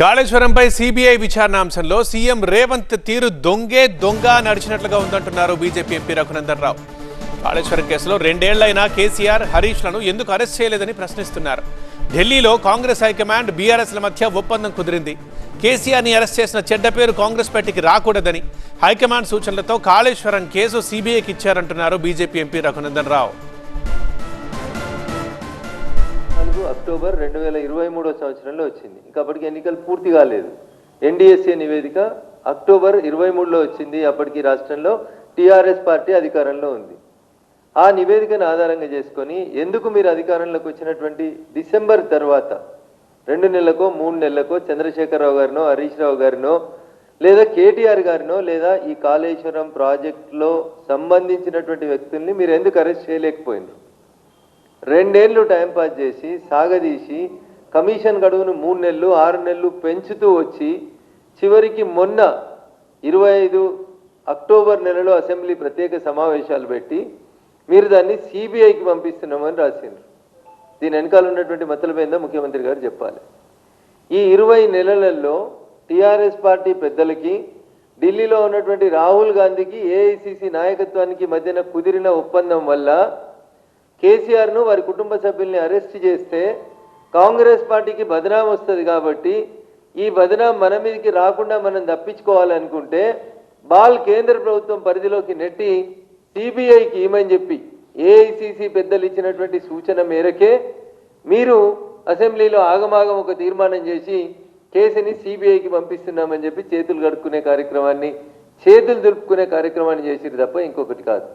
కాళేశ్వరంపై CBI విచారణ అంశంలో CM Revanth తీరు దొంగే దొంగ నడిచినట్లుగా ఉందంటున్నారు బీజేపీ ఎంపీ రఘునందన్ రావు. కాళేశ్వరం కేసులో రెండేళ్ళైనా కేసీఆర్ హరీష్లను ఎందుకు అరెస్ట్ చేయలేదని ప్రశ్నిస్తున్నారు. ఢిల్లీలో కాంగ్రెస్ హైకమాండ్ బీఆర్ఎస్ల మధ్య ఒప్పందం కుదిరింది. కేసీఆర్ని అరెస్ట్ చేసిన చెడ్డ పేరు కాంగ్రెస్ పార్టీకి రాకూడదని హైకమాండ్ సూచనలతో కాళేశ్వరం కేసు సిబిఐకి ఇచ్చారంటున్నారు BJP MP Raghunandan Rao. October రెండు వేల ఇరవై మూడో సంవత్సరంలో వచ్చింది. ఇంకా అప్పటికి ఎన్నికలు పూర్తి కాలేదు. ఎన్డీఎస్ఏ నివేదిక అక్టోబర్ ఇరవై మూడులో వచ్చింది. అప్పటికి రాష్ట్రంలో టీఆర్ఎస్ పార్టీ అధికారంలో ఉంది. ఆ నివేదికను ఆధారంగా చేసుకొని ఎందుకు మీరు అధికారంలోకి వచ్చినటువంటి డిసెంబర్ తర్వాత రెండు నెలలకో మూడు నెలలకో చంద్రశేఖరరావు గారినో హరీష్ రావు గారినో లేదా కేటీఆర్ గారినో లేదా ఈ కాళేశ్వరం ప్రాజెక్టులో సంబంధించినటువంటి వ్యక్తుల్ని మీరు ఎందుకు అరెస్ట్ చేయలేకపోయినారు రెండేళ్ళు టైం పాస్ చేసి సాగదీసి కమిషన్ గడువును మూడు నెలలు ఆరు నెలలు పెంచుతూ వచ్చి చివరికి మొన్న ఇరవై ఐదు అక్టోబర్ నెలలో అసెంబ్లీ ప్రత్యేక సమావేశాలు పెట్టి మీరు దాన్ని సిబిఐకి పంపిస్తున్నామని రాసిండ్రు. దీని వెనకాల ఉన్నటువంటి మతలబేందో ముఖ్యమంత్రి గారు చెప్పాలి. ఈ ఇరవై నెలలలో టిఆర్ఎస్ పార్టీ పెద్దలకి ఢిల్లీలో ఉన్నటువంటి రాహుల్ గాంధీకి ఏఐసిసి నాయకత్వానికి మధ్యన కుదిరిన ఒప్పందం వల్ల కేసీఆర్ను వారి కుటుంబ సభ్యుల్ని అరెస్ట్ చేస్తే కాంగ్రెస్ పార్టీకి బదనాం వస్తుంది కాబట్టి ఈ బదనాం మన మీదకి రాకుండా మనం తప్పించుకోవాలనుకుంటే బాల్ కేంద్ర ప్రభుత్వం పరిధిలోకి నెట్టి సిబిఐకి ఏమని చెప్పి ఏఐసిసి పెద్దలు ఇచ్చినటువంటి సూచన మేరకే మీరు అసెంబ్లీలో ఆగమాగం ఒక తీర్మానం చేసి కేసుని సిబిఐకి పంపిస్తున్నామని చెప్పి చేతులు కడుక్కునే కార్యక్రమాన్ని చేతులు దులుపుకునే కార్యక్రమాన్ని చేసిరు తప్ప ఇంకొకటి కాదు.